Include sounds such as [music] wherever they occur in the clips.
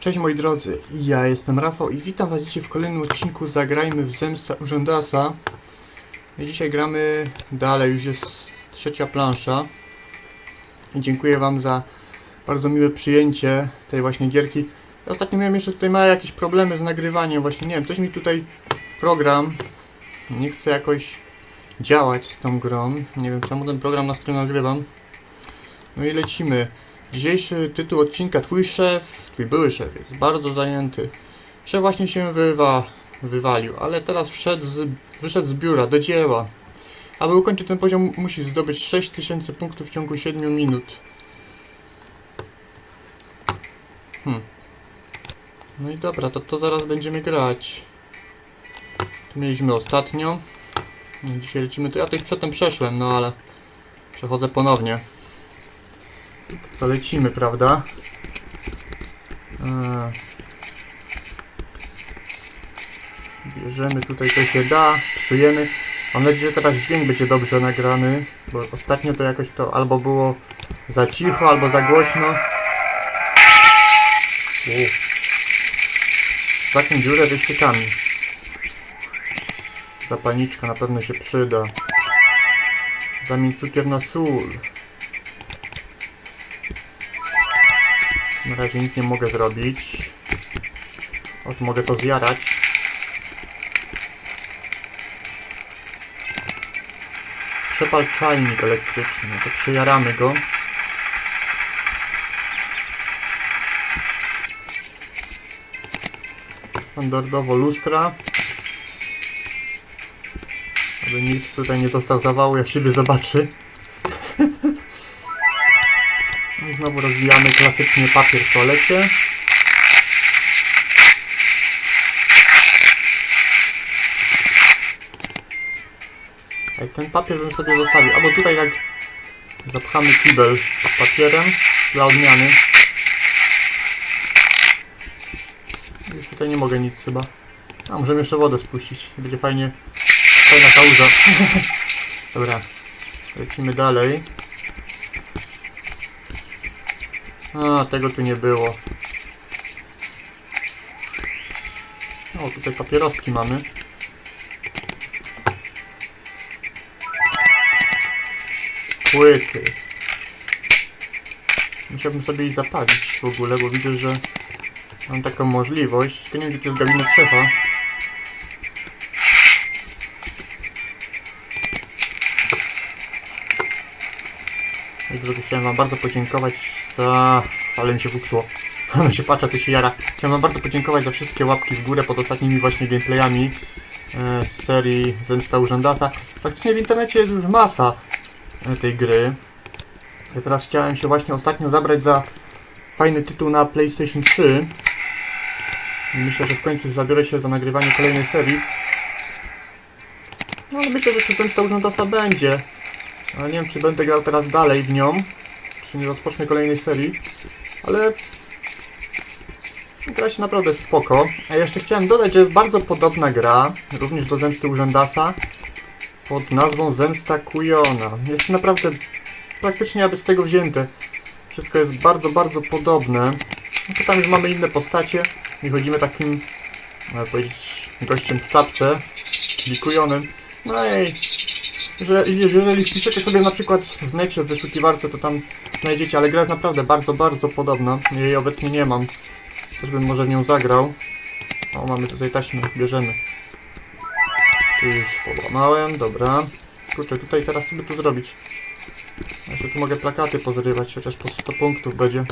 Cześć moi drodzy, ja jestem Rafał i witam was dzisiaj w kolejnym odcinku Zagrajmy w Zemsta Urzędasa. Dzisiaj gramy dalej, już jest trzecia plansza. I dziękuję wam za bardzo miłe przyjęcie tej właśnie gierki. Ja ostatnio miałem jeszcze tutaj małe jakieś problemy z nagrywaniem, właśnie nie wiem, coś mi tutaj program nie chce jakoś działać z tą grą. Nie wiem czemu ten program, na którym nagrywam. No i lecimy. Dzisiejszy tytuł odcinka Twój szef, twój były szef jest bardzo zajęty. Szef właśnie się wywa, wywalił, ale teraz wszedł z, wyszedł z biura do dzieła. Aby ukończyć ten poziom musi zdobyć 6000 punktów w ciągu 7 minut. Hmm. No i dobra, to, to zaraz będziemy grać. Tu mieliśmy ostatnio. Dzisiaj lecimy, to ja tutaj przedtem przeszłem, no ale przechodzę ponownie. Co lecimy, prawda? Eee. Bierzemy tutaj co się da, psujemy. Mam nadzieję, że teraz dźwięk będzie dobrze nagrany, bo ostatnio to jakoś to albo było za cicho, albo za głośno. U. Zatem dziurę ze ściekami. Zapalniczka na pewno się przyda. Zamień cukier na sól. Na razie nic nie mogę zrobić. Ot, mogę to zjarać. Przepal czajnik elektryczny, to przejaramy go. Standardowo lustra. Aby nikt tutaj nie dostał zawału, jak siebie zobaczy. Znowu rozwijamy klasycznie papier w toalecie. Ej, ten papier bym sobie zostawił. Albo tutaj tak zapchamy kibel papierem dla odmiany. Już tutaj nie mogę nic chyba. A możemy jeszcze wodę spuścić. Będzie fajnie. Fajna kałuża. [laughs] Dobra. Lecimy dalej. A, tego tu nie było. O, tutaj papieroski mamy. Płyty. Musiałbym sobie ich zapalić w ogóle, bo widzę, że mam taką możliwość. Tylko nie wiem, gdzie to jest gabinet szefa. Drodzy, chciałem wam bardzo podziękować za... Ale mi się fuksło. [laughs] Ale się patrzę, to się jara. Chciałem wam bardzo podziękować za wszystkie łapki w górę pod ostatnimi właśnie gameplayami e, z serii Zemsta Urzędasa. Faktycznie w internecie jest już masa e, tej gry. Ja teraz chciałem się właśnie ostatnio zabrać za fajny tytuł na PlayStation 3. I myślę, że w końcu zabiorę się za nagrywanie kolejnej serii. No ale myślę, że to Zemsta Urzędasa będzie. Ale nie wiem, czy będę grał teraz dalej w nią, czy nie rozpocznę kolejnej serii, ale gra się naprawdę spoko. A jeszcze chciałem dodać, że jest bardzo podobna gra, również do Zemsty Urzędasa, pod nazwą Zemsta Kujona. Jest naprawdę praktycznie aby z tego wzięte. Wszystko jest bardzo, bardzo podobne. No tam już mamy inne postacie. Nie chodzimy takim, można powiedzieć, gościem w czapce, czyli Kujonem. No i że jeżeli wpiszecie sobie na przykład w necie, w wyszukiwarce, to tam znajdziecie, ale gra jest naprawdę bardzo, bardzo podobna. Jej obecnie nie mam. Też bym może w nią zagrał. O, mamy tutaj taśmę, bierzemy. Tu już podłamałem, dobra. Kurczę, tutaj teraz by tu zrobić? Jeszcze tu mogę plakaty pozrywać, chociaż po 100 punktów będzie.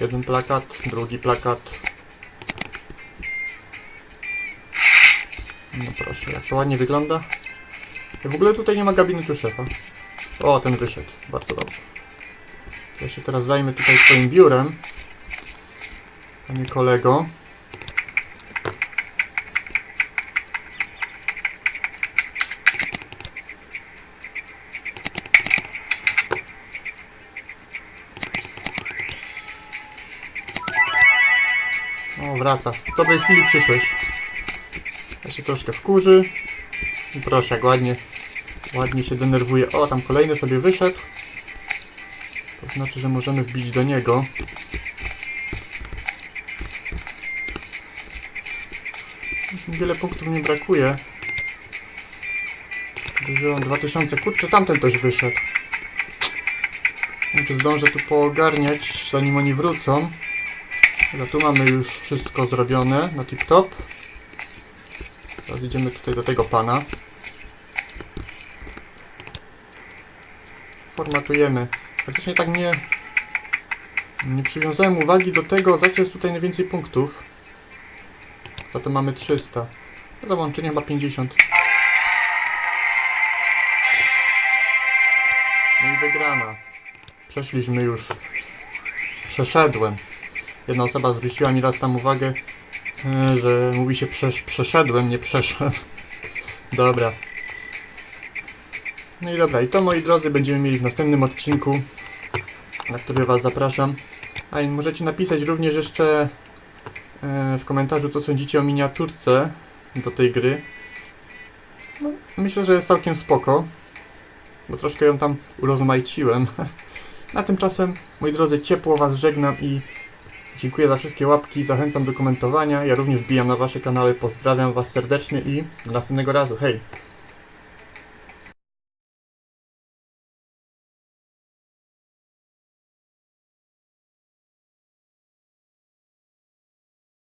Jeden plakat, drugi plakat. No proszę, jak to ładnie wygląda. W ogóle tutaj nie ma gabinetu szefa. O, ten wyszedł. Bardzo dobrze. Ja się teraz zajmę tutaj swoim biurem. Panie kolego. O, wraca. W dobrej chwili przyszłeś. Ja się troszkę wkurzy. Proszę, ładnie, Ładnie się denerwuje. O, tam kolejny sobie wyszedł. To znaczy, że możemy wbić do niego. Wiele punktów nie brakuje. Wziąłem 2000. Kurczę, tamten też wyszedł. Czy zdążę tu poogarniać, zanim oni wrócą. Dobra, tu mamy już wszystko zrobione na tip-top. Teraz idziemy tutaj do tego pana. Formatujemy. Praktycznie tak nie, nie przywiązałem uwagi do tego, za co jest tutaj najwięcej punktów. Za to mamy 300. A za łączenie chyba 50. No i wygrana. Przeszliśmy już. Przeszedłem. Jedna osoba zwróciła mi raz tam uwagę, e, że mówi się przesz przeszedłem, nie przeszłem. [laughs] Dobra. No i dobra, i to moi drodzy będziemy mieli w następnym odcinku, na który Was zapraszam. A i możecie napisać również jeszcze e, w komentarzu, co sądzicie o miniaturce do tej gry. No, myślę, że jest całkiem spoko, bo troszkę ją tam urozmaiciłem. [laughs] Na tymczasem, moi drodzy, ciepło Was żegnam i dziękuję za wszystkie łapki, zachęcam do komentowania. Ja również wbijam na Wasze kanały, pozdrawiam Was serdecznie i do następnego razu. Hej!